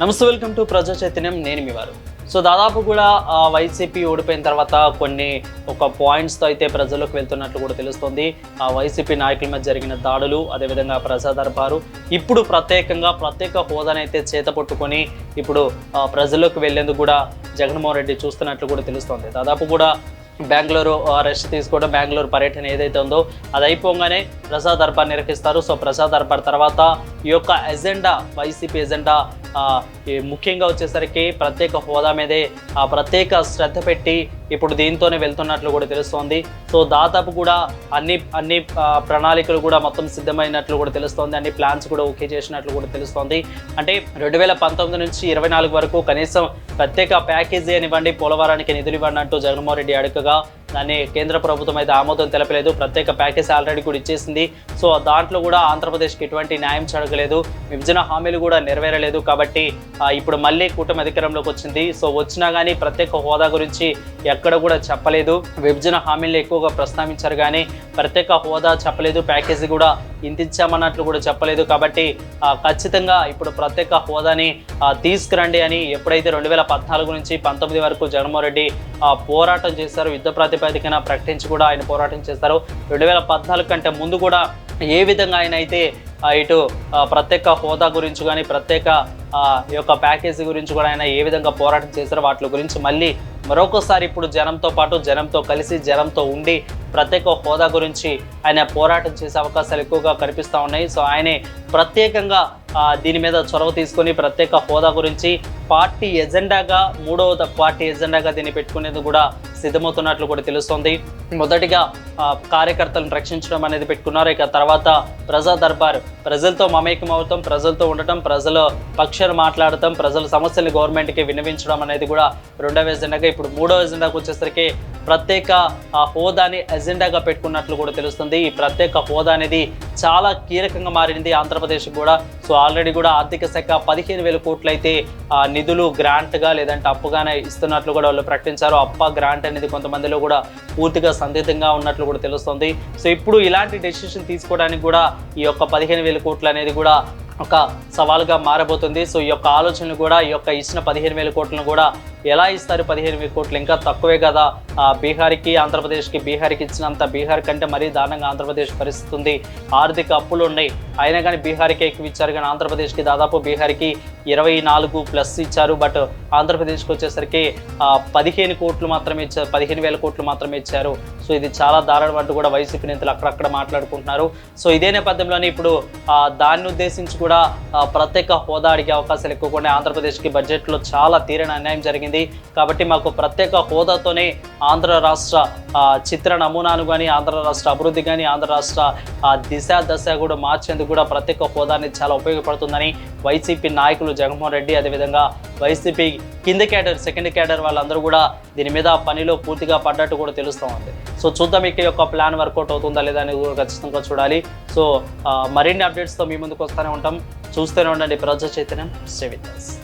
నమస్తే welcome to ప్రజా చైతన్యం. నేను మీ వారు. సో దాదాపు కూడా వైసీపీ ఓడిపోయిన తర్వాత కొన్ని ఒక పాయింట్స్తో అయితే ప్రజల్లోకి వెళ్తున్నట్లు కూడా తెలుస్తుంది. ఆ వైసీపీ నాయకుల మీద జరిగిన దాడులు అదేవిధంగా ప్రజా దర్బారు. ఇప్పుడు ప్రత్యేకంగా ప్రత్యేక హోదానైతే చేత పట్టుకొని ఇప్పుడు ప్రజలకు ప్రజల్లోకి వెళ్ళేందుకు కూడా జగన్మోహన్ రెడ్డి చూస్తున్నట్లు కూడా తెలుస్తోంది. దాదాపు కూడా బెంగళూరు ఆ, రెస్ట్ తీసుకోవడం బెంగళూరు పర్యటన ఏదైతే ఉందో అది అయిపోగానే ప్రసాద్ దర్బార్ నిర్వహిస్తారు. సో ప్రసాద్ దర్బార్ తర్వాత ఈ యొక్క ఎజెండా వైసీపీ ఎజెండా ముఖ్యంగా వచ్చేసరికి ప్రత్యేక హోదా మీదే ఆ ప్రత్యేక శ్రద్ధ పెట్టి ఇప్పుడు దీంతోనే వెళ్తున్నట్లు కూడా తెలుస్తోంది. సో దాదాపు కూడా అన్ని అన్ని ప్రణాళికలు కూడా మొత్తం సిద్ధమైనట్లు కూడా తెలుస్తోంది. అన్ని ప్లాన్స్ కూడా ఓకే చేసినట్లు కూడా తెలుస్తోంది. అంటే రెండు వేల పంతొమ్మిది నుంచి ఇరవై నాలుగు వరకు కనీసం ప్రత్యేక ప్యాకేజీ అనివ్వండి పోలవరానికి నిధులు ఇవ్వండి అంటూ జగన్మోహన్ రెడ్డి అడగగా దాన్ని కేంద్ర ప్రభుత్వం అయితే ఆమోదం తెలపలేదు. ప్రత్యేక ప్యాకేజ్ ఆల్రెడీ కూడా ఇచ్చేసింది. సో దాంట్లో కూడా ఆంధ్రప్రదేశ్కి ఎటువంటి న్యాయం జరగలేదు. విభజన హామీలు కూడా నెరవేరలేదు కాబట్టి ఇప్పుడు మళ్ళీ కూటమి అధికారంలోకి వచ్చింది. సో వచ్చినా కానీ ప్రత్యేక హోదా గురించి ఎక్కడ కూడా చెప్పలేదు. విభజన హామీలు ఎక్కువగా ప్రస్తావించారు కానీ ప్రత్యేక హోదా చెప్పలేదు. ప్యాకేజీ కూడా ఇంతించామన్నట్లు కూడా చెప్పలేదు. కాబట్టి ఖచ్చితంగా ఇప్పుడు ప్రత్యేక హోదాని తీసుకురండి అని ఎప్పుడైతే రెండు వేల పద్నాలుగు నుంచి పంతొమ్మిది వరకు జగన్మోహన్ రెడ్డి ఆ, పోరాటం చేశారు యుద్ధ ప్రాతిపదికన ప్రకటించి కూడా ఆయన పోరాటం చేస్తారు రెండు వేల పద్నాలుగు కంటే ముందు కూడా ఏ విధంగా ఆయన అయితే ఇటు ప్రత్యేక హోదా గురించి కానీ ప్రత్యేక యొక్క ప్యాకేజీ గురించి కూడా ఆయన ఏ విధంగా పోరాటం చేశారో వాటి గురించి మళ్ళీ మరొకసారి ఇప్పుడు జనంతో పాటు జనంతో కలిసి జనంతో ఉండి ప్రత్యేక హోదా గురించి ఆయన పోరాటం చేసే అవకాశాలు ఎక్కువగా కనిపిస్తూ ఉన్నాయి. సో ఆయనే ప్రత్యేకంగా దీని మీద చొరవ తీసుకొని ప్రత్యేక హోదా గురించి పార్టీ ఎజెండాగా మూడవ పార్టీ ఎజెండాగా దీన్ని పెట్టుకునేందుకు కూడా సిద్ధమవుతున్నట్లు కూడా తెలుస్తోంది. మొదటిగా కార్యకర్తలను రక్షించడం అనేది పెట్టుకున్నారు. ఇక తర్వాత ప్రజా దర్బార్ ప్రజలతో మమేకం అవటం ప్రజలతో ఉండటం ప్రజల పక్షాలు మాట్లాడటం ప్రజల సమస్యలు గవర్నమెంట్కి విన్నవించడం అనేది కూడా రెండవ ఎజెండాగా. ఇప్పుడు మూడవ ఎజెండాకు వచ్చేసరికి ప్రత్యేక హోదాని ఎజెండాగా పెట్టుకున్నట్లు కూడా తెలుస్తుంది. ఈ ప్రత్యేక హోదా అనేది చాలా కీలకంగా మారింది ఆంధ్రప్రదేశ్ కూడా. సో ఆల్రెడీ కూడా ఆర్థిక శాఖ పదిహేను వేల కోట్లు అయితే ఆ, నిధులు గ్రాంట్గా లేదంటే అప్పుగానే ఇస్తున్నట్లు కూడా వాళ్ళు ప్రకటించారు. అప్ప గ్రాంట్ అనేది కొంతమందిలో కూడా పూర్తిగా సందిగ్ధంగా ఉన్నట్లు కూడా తెలుస్తుంది. సో ఇప్పుడు ఇలాంటి డెసిషన్ తీసుకోవడానికి కూడా ఈ యొక్క పదిహేను వేల కోట్లు అనేది కూడా ఒక సవాలుగా మారబోతుంది. సో ఈ యొక్క ఆలోచనలు కూడా ఈ యొక్క ఇచ్చిన పదిహేను వేల కోట్లను కూడా ఎలా ఇస్తారు? పదిహేను వేల కోట్లు ఇంకా తక్కువే కదా. బీహార్కి ఆంధ్రప్రదేశ్కి బీహార్కి ఇచ్చినంత బీహార్ కంటే మరీ దారుణంగా ఆంధ్రప్రదేశ్ పరిస్థితి ఉంది ఆర్థిక అప్పులు ఉన్నాయి. అయినా కానీ బీహార్కి ఎక్కువ ఇచ్చారు కానీ ఆంధ్రప్రదేశ్కి దాదాపు బీహార్కి ఇరవై నాలుగు ప్లస్ ఇచ్చారు. బట్ ఆంధ్రప్రదేశ్కి వచ్చేసరికి పదిహేను కోట్లు మాత్రమే ఇచ్చారు. పదిహేను వేల కోట్లు మాత్రమే ఇచ్చారు. సో ఇది చాలా దారుణం అంటూ కూడా వైసీపీ నేతలు అక్కడక్కడ మాట్లాడుకుంటున్నారు. సో ఇదే నేపథ్యంలోనే ఇప్పుడు దాన్ని ఉద్దేశించి కూడా ప్రత్యేక హోదా అడిగే అవకాశాలు ఎక్కువ ఉన్నాయి. ఆంధ్రప్రదేశ్కి బడ్జెట్లో చాలా తీరని అన్యాయం జరిగింది. కాబట్టి మాకు ప్రత్యేక హోదాతోనే ఆంధ్ర రాష్ట్ర చిత్ర నమూనాను కానీ ఆంధ్ర రాష్ట్ర అభివృద్ధి కానీ ఆంధ్ర రాష్ట్ర దిశ దశ కూడా మార్చేందుకు కూడా ప్రత్యేక హోదా అనేది చాలా ఉపయోగపడుతుందని వైసీపీ నాయకులు జగన్మోహన్ రెడ్డి అదేవిధంగా వైసీపీ కింద క్యాడర్ సెకండ్ క్యాడర్ వాళ్ళందరూ కూడా దీని మీద పనిలో పూర్తిగా పడ్డట్టు కూడా తెలుస్తూ ఉంది. సో చూద్దాం ఇక యొక్క ప్లాన్ వర్కౌట్ అవుతుందా లేదా అనేది కూడా ఖచ్చితంగా చూడాలి. సో మరిన్ని అప్డేట్స్తో మీ ముందుకు వస్తూనే ఉంటాం. చూస్తూనే ఉండండి ప్రజా చైతన్యం. స్టే